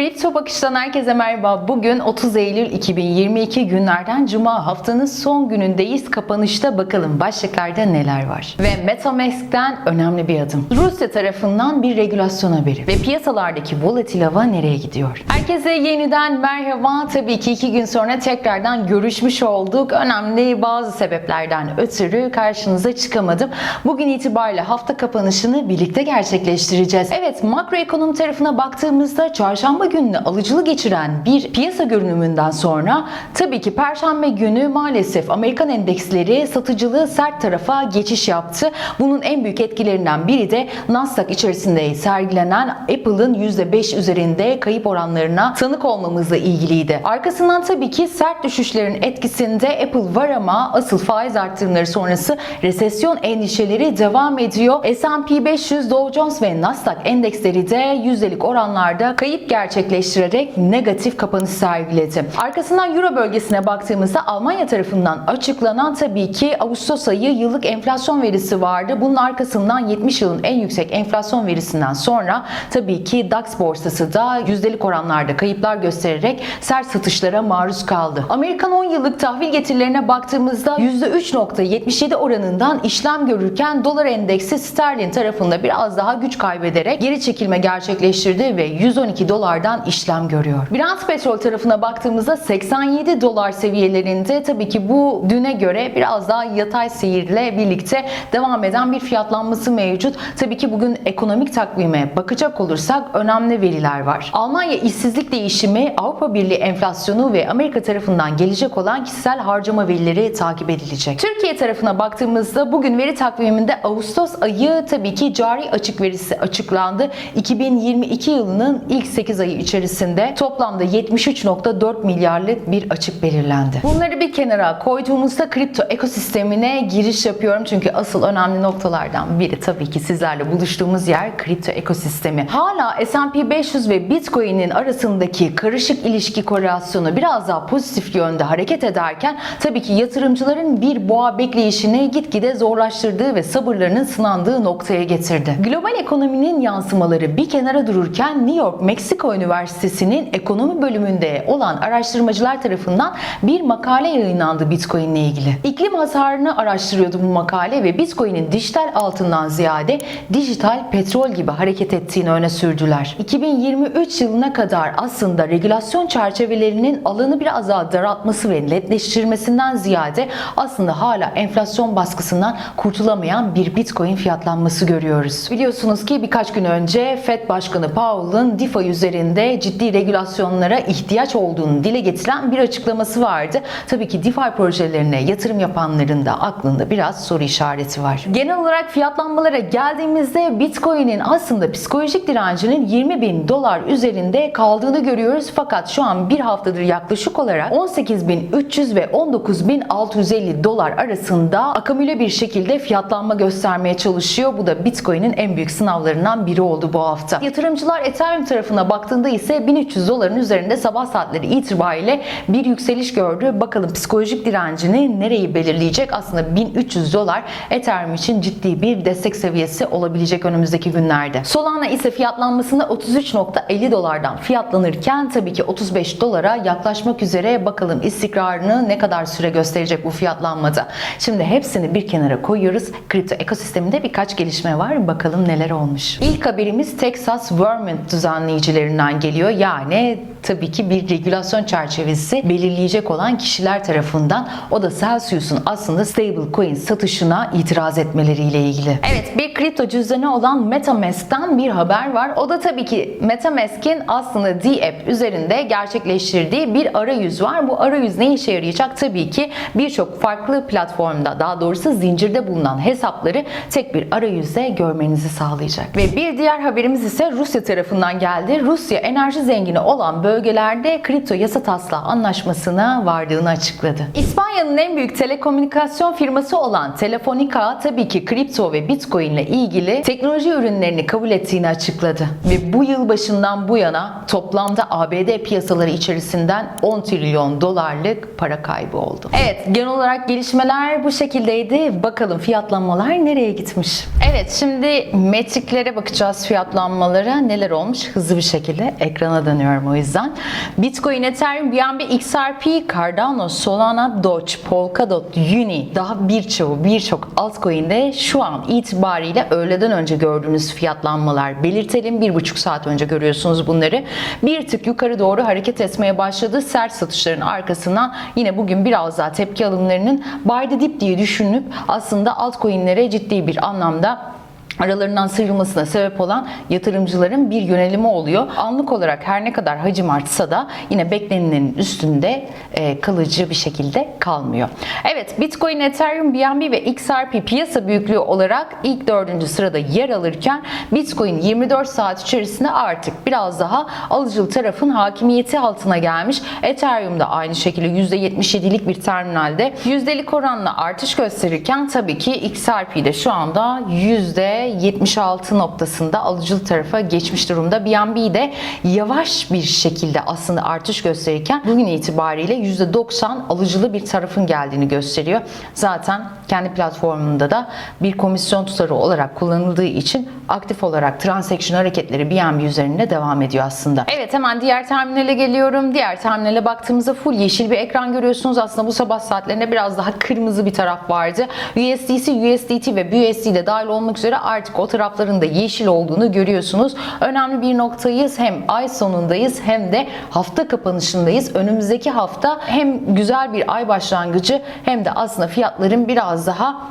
Kripto Bakış'tan herkese merhaba. Bugün 30 Eylül 2022 günlerden Cuma haftanın son günündeyiz. Kapanışta bakalım başlıklarda neler var. Ve Metamask'ten önemli bir adım. Rusya tarafından bir regülasyon haberi ve piyasalardaki volatil hava nereye gidiyor? Herkese yeniden merhaba. Tabii ki iki gün sonra tekrardan görüşmüş olduk. Önemli bazı sebeplerden ötürü karşınıza çıkamadım. Bugün itibariyle hafta kapanışını birlikte gerçekleştireceğiz. Evet makroekonomi tarafına baktığımızda çarşamba gününü alıcılı geçiren bir piyasa görünümünden sonra tabii ki perşembe günü maalesef Amerikan endeksleri satıcılığı sert tarafa geçiş yaptı. Bunun en büyük etkilerinden biri de Nasdaq içerisinde sergilenen Apple'ın %5 üzerinde kayıp oranlarına tanık olmamızla ilgiliydi. Arkasından tabii ki sert düşüşlerin etkisinde Apple var ama asıl faiz arttırımları sonrası resesyon endişeleri devam ediyor. S&P 500, Dow Jones ve Nasdaq endeksleri de yüzdelik oranlarda kayıp gerçekleştirerek negatif kapanış sergiledi. Arkasından Euro bölgesine baktığımızda Almanya tarafından açıklanan tabii ki Ağustos ayı yıllık enflasyon verisi vardı. Bunun arkasından 70 yılın en yüksek enflasyon verisinden sonra tabii ki DAX borsası da yüzdelik oranlarda kayıplar göstererek sert satışlara maruz kaldı. Amerikan 10 yıllık tahvil getirilerine baktığımızda %3.77 oranından işlem görürken dolar endeksi sterlin tarafında biraz daha güç kaybederek geri çekilme gerçekleştirdi ve 112 dolardan işlem görüyor. Brent petrol tarafına baktığımızda 87 dolar seviyelerinde tabii ki bu düne göre biraz daha yatay seyirle birlikte devam eden bir fiyatlanması mevcut. Tabii ki bugün ekonomik takvime bakacak olursak önemli veriler var. Almanya işsizlik değişimi, Avrupa Birliği enflasyonu ve Amerika tarafından gelecek olan kişisel harcama verileri takip edilecek. Türkiye tarafına baktığımızda bugün veri takviminde Ağustos ayı tabii ki cari açık verisi açıklandı. 2022 yılının ilk 8 ayı içerisinde toplamda 73.4 milyarlık bir açık belirlendi. Bunları bir kenara koyduğumuzda kripto ekosistemine giriş yapıyorum. Çünkü asıl önemli noktalardan biri tabii ki sizlerle buluştuğumuz yer kripto ekosistemi. Hala S&P 500 ve Bitcoin'in arasındaki karışık ilişki korelasyonu biraz daha pozitif yönde hareket ederken tabii ki yatırımcıların bir boğa bekleyişini gitgide zorlaştırdığı ve sabırlarının sınandığı noktaya getirdi. Global ekonominin yansımaları bir kenara dururken New York Meksiko Üniversitesi'nin ekonomi bölümünde olan araştırmacılar tarafından bir makale yayınlandı Bitcoin ile ilgili. İklim hasarını araştırıyordu bu makale ve Bitcoin'in dijital altından ziyade dijital petrol gibi hareket ettiğini öne sürdüler. 2023 yılına kadar aslında regülasyon çerçevelerinin alanı biraz daha daraltması ve netleştirmesinden ziyade aslında hala enflasyon baskısından kurtulamayan bir Bitcoin fiyatlanması görüyoruz. Biliyorsunuz ki birkaç gün önce Fed Başkanı Powell'ın DeFi üzerinde ciddi regülasyonlara ihtiyaç olduğunu dile getiren bir açıklaması vardı. Tabii ki DeFi projelerine yatırım yapanların da aklında biraz soru işareti var. Genel olarak fiyatlanmalara geldiğimizde Bitcoin'in aslında psikolojik direncinin 20 bin dolar üzerinde kaldığını görüyoruz. Fakat şu an bir haftadır yaklaşık olarak 18.300 ve 19.650 dolar arasında akamüle bir şekilde fiyatlanma göstermeye çalışıyor. Bu da Bitcoin'in en büyük sınavlarından biri oldu bu hafta. Yatırımcılar Ethereum tarafına baktığında ise 1300 doların üzerinde sabah saatleri itibariyle bir yükseliş gördü. Bakalım psikolojik direncini nereyi belirleyecek? Aslında 1300 dolar Ethereum için ciddi bir destek seviyesi olabilecek önümüzdeki günlerde. Solana ise fiyatlanmasında 33.50 dolardan fiyatlanırken tabii ki 35 dolara yaklaşmak üzere bakalım istikrarını ne kadar süre gösterecek bu fiyatlanmada. Şimdi hepsini bir kenara koyuyoruz. Kripto ekosisteminde birkaç gelişme var. Bakalım neler olmuş. İlk haberimiz Texas Vermont düzenleyicilerinden geliyor. Yani tabii ki bir regülasyon çerçevesi belirleyecek olan kişiler tarafından o da Celsius'un aslında stablecoin satışına itiraz etmeleriyle ilgili. Evet bir kripto cüzdanı olan Metamask'tan bir haber var. O da tabii ki Metamask'in aslında D-App üzerinde gerçekleştirdiği bir arayüz var. Bu arayüz ne işe yarayacak? Tabii ki birçok farklı platformda daha doğrusu zincirde bulunan hesapları tek bir arayüzde görmenizi sağlayacak. Ve bir diğer haberimiz ise Rusya tarafından geldi. Rusya enerji zengini olan bölgelerde kripto yasa taslağı anlaşmasına vardığını açıkladı. İspanya Dünyanın en büyük telekomünikasyon firması olan Telefonica tabii ki kripto ve bitcoin ile ilgili teknoloji ürünlerini kabul ettiğini açıkladı. Ve bu yıl başından bu yana toplamda ABD piyasaları içerisinden 10 trilyon dolarlık para kaybı oldu. Evet genel olarak gelişmeler bu şekildeydi. Bakalım fiyatlanmalar nereye gitmiş? Evet şimdi metriklere bakacağız fiyatlanmalara. Neler olmuş hızlı bir şekilde ekrana dönüyorum o yüzden. Bitcoin, Ethereum, BNB, XRP, Cardano, Solana, Doge, Polkadot, Uni daha birçoğu birçok altcoin'de şu an itibariyle öğleden önce gördüğünüz fiyatlanmalar belirtelim. Bir buçuk saat önce görüyorsunuz bunları. Bir tık yukarı doğru hareket etmeye başladı. Sert satışların arkasından yine bugün biraz daha tepki alımlarının buy the dip diye düşünüp aslında altcoin'lere ciddi bir anlamda aralarından sıyrılmasına sebep olan yatırımcıların bir yönelimi oluyor. Anlık olarak her ne kadar hacim artsa da yine beklenenin üstünde e, kalıcı bir şekilde kalmıyor. Evet Bitcoin, Ethereum, BNB ve XRP piyasa büyüklüğü olarak ilk dördüncü sırada yer alırken Bitcoin 24 saat içerisinde artık biraz daha alıcılı tarafın hakimiyeti altına gelmiş. Ethereum da aynı şekilde %77'lik bir terminalde yüzdelik oranla artış gösterirken tabii ki XRP de şu anda yüzde %76 noktasında alıcılı tarafa geçmiş durumda. BNB de yavaş bir şekilde aslında artış gösterirken bugün itibariyle %90 alıcılı bir tarafın geldiğini gösteriyor. Zaten kendi platformunda da bir komisyon tutarı olarak kullanıldığı için aktif olarak transaction hareketleri BNB üzerinde devam ediyor aslında. Evet hemen diğer terminale geliyorum. Diğer terminale baktığımızda full yeşil bir ekran görüyorsunuz. Aslında bu sabah saatlerinde biraz daha kırmızı bir taraf vardı. USDC, USDT ve BUSD de dahil olmak üzere artık o tarafların da yeşil olduğunu görüyorsunuz. Önemli bir noktayız. Hem ay sonundayız hem de hafta kapanışındayız. Önümüzdeki hafta hem güzel bir ay başlangıcı hem de aslında fiyatların biraz daha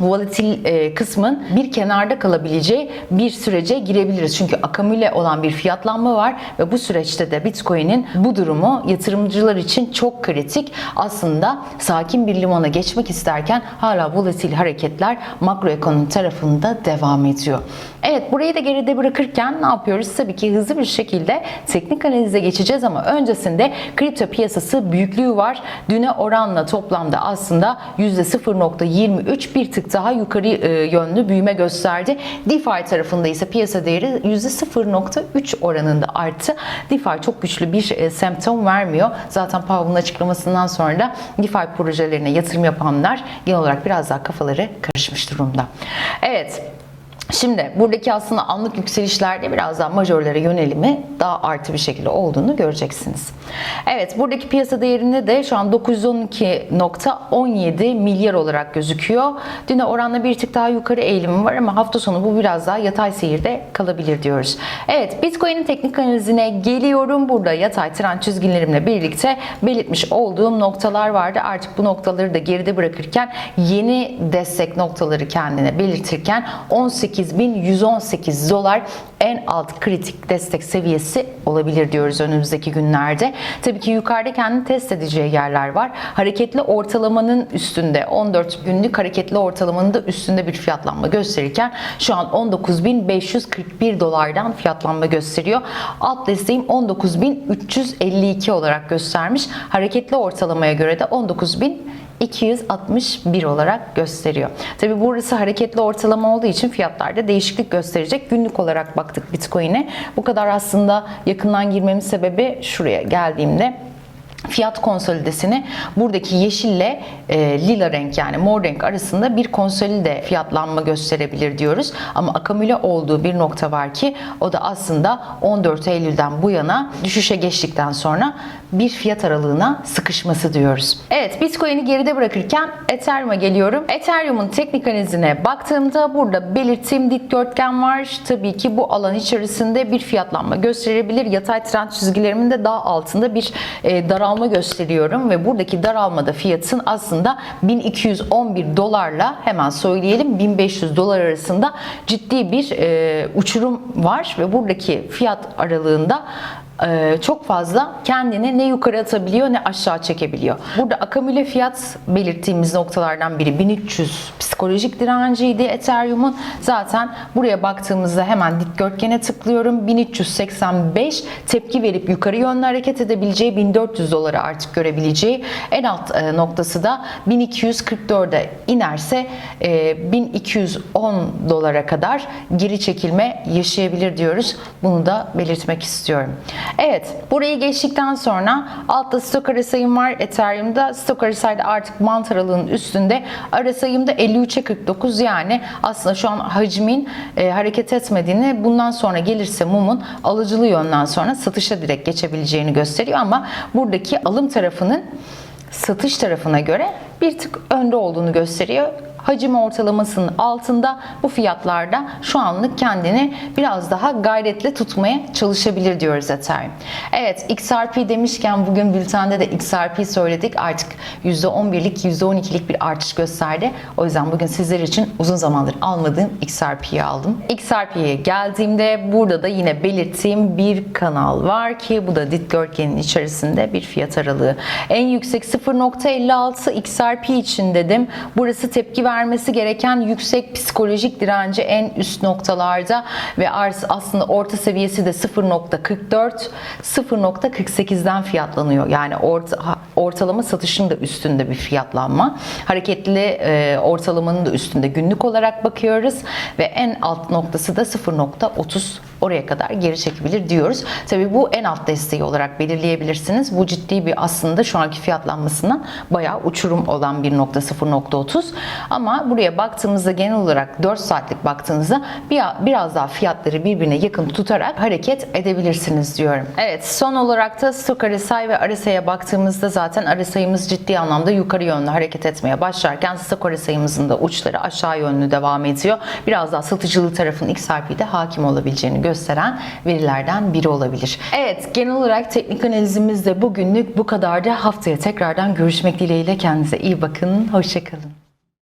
volatil e, kısmın bir kenarda kalabileceği bir sürece girebiliriz. Çünkü akamüle olan bir fiyatlanma var ve bu süreçte de Bitcoin'in bu durumu yatırımcılar için çok kritik. Aslında sakin bir limana geçmek isterken hala volatil hareketler makroekonomi tarafında devam ediyor. Evet burayı da geride bırakırken ne yapıyoruz? Tabii ki hızlı bir şekilde teknik analize geçeceğiz ama öncesinde kripto piyasası büyüklüğü var. Düne oranla toplamda aslında %0.23 bir tık daha yukarı e, yönlü büyüme gösterdi. DeFi tarafında ise piyasa değeri %0.3 oranında arttı. DeFi çok güçlü bir e, semptom vermiyor. Zaten Powell'ın açıklamasından sonra da DeFi projelerine yatırım yapanlar genel olarak biraz daha kafaları karışmış durumda. Evet. Şimdi buradaki aslında anlık yükselişlerde biraz daha majörlere yönelimi daha artı bir şekilde olduğunu göreceksiniz. Evet buradaki piyasa değerinde de şu an 912.17 milyar olarak gözüküyor. Düne oranla bir tık daha yukarı eğilimi var ama hafta sonu bu biraz daha yatay seyirde kalabilir diyoruz. Evet Bitcoin'in teknik analizine geliyorum. Burada yatay trend çizgilerimle birlikte belirtmiş olduğum noktalar vardı. Artık bu noktaları da geride bırakırken yeni destek noktaları kendine belirtirken 18 18.118 dolar en alt kritik destek seviyesi olabilir diyoruz önümüzdeki günlerde. Tabii ki yukarıda kendini test edeceği yerler var. Hareketli ortalamanın üstünde 14 günlük hareketli ortalamanın da üstünde bir fiyatlanma gösterirken şu an 19.541 dolardan fiyatlanma gösteriyor. Alt desteğim 19.352 olarak göstermiş. Hareketli ortalamaya göre de 19.000 261 olarak gösteriyor. Tabi burası hareketli ortalama olduğu için fiyatlarda değişiklik gösterecek. Günlük olarak baktık Bitcoin'e. Bu kadar aslında yakından girmemin sebebi şuraya geldiğimde fiyat konsolidesini buradaki yeşille e, lila renk yani mor renk arasında bir konsolide fiyatlanma gösterebilir diyoruz. Ama akamüle olduğu bir nokta var ki o da aslında 14 Eylül'den bu yana düşüşe geçtikten sonra bir fiyat aralığına sıkışması diyoruz. Evet Bitcoin'i geride bırakırken Ethereum'a geliyorum. Ethereum'un teknik analizine baktığımda burada belirttiğim dikdörtgen var. Tabii ki bu alan içerisinde bir fiyatlanma gösterebilir. Yatay trend çizgilerimin de daha altında bir e, daralma gösteriyorum ve buradaki daralmada fiyatın aslında 1211 dolarla hemen söyleyelim 1500 dolar arasında ciddi bir e, uçurum var ve buradaki fiyat aralığında çok fazla kendini ne yukarı atabiliyor ne aşağı çekebiliyor. Burada akamüle fiyat belirttiğimiz noktalardan biri 1300 psikolojik direnciydi Ethereum'un. Zaten buraya baktığımızda hemen dikdörtgene tıklıyorum. 1385 tepki verip yukarı yönlü hareket edebileceği 1400 doları artık görebileceği en alt e, noktası da 1244'e inerse e, 1210 dolara kadar geri çekilme yaşayabilir diyoruz. Bunu da belirtmek istiyorum. Evet, burayı geçtikten sonra altta stok ara sayım var Ethereum'da. Stok ara sayıda artık mant aralığının üstünde. Ara sayımda 53'e 49 yani aslında şu an hacmin e, hareket etmediğini bundan sonra gelirse mumun alıcılı yönden sonra satışa direkt geçebileceğini gösteriyor ama buradaki alım tarafının satış tarafına göre bir tık önde olduğunu gösteriyor. Hacim ortalamasının altında bu fiyatlarda şu anlık kendini biraz daha gayretle tutmaya çalışabilir diyoruz Ethereum. Evet XRP demişken bugün bültende de XRP söyledik. Artık %11'lik %12'lik bir artış gösterdi. O yüzden bugün sizler için uzun zamandır almadığım XRP'yi aldım. XRP'ye geldiğimde burada da yine belirttiğim bir kanal var ki bu da dikdörtgenin içerisinde bir fiyat aralığı. En yüksek 0.56 XRP için dedim. Burası tepki vermesi gereken yüksek psikolojik direnci en üst noktalarda ve aslında orta seviyesi de 0.44 0.48'den fiyatlanıyor. Yani orta, ortalama satışın da üstünde bir fiyatlanma. Hareketli e, ortalamanın da üstünde günlük olarak bakıyoruz ve en alt noktası da 0.30 oraya kadar geri çekebilir diyoruz. Tabi bu en alt desteği olarak belirleyebilirsiniz. Bu ciddi bir aslında şu anki fiyatlanmasından bayağı uçurum olan bir nokta 0.30 ama buraya baktığımızda genel olarak 4 saatlik baktığınızda bir, biraz daha fiyatları birbirine yakın tutarak hareket edebilirsiniz diyorum. Evet son olarak da stok RSI ve RSI'ye baktığımızda zaten RSI'miz ciddi anlamda yukarı yönlü hareket etmeye başlarken stok RSI'mizin de uçları aşağı yönlü devam ediyor. Biraz daha satıcılı tarafın XRP'de hakim olabileceğini gösteren verilerden biri olabilir. Evet genel olarak teknik analizimiz de bugünlük bu kadardı. Haftaya tekrardan görüşmek dileğiyle kendinize iyi bakın. Hoşçakalın.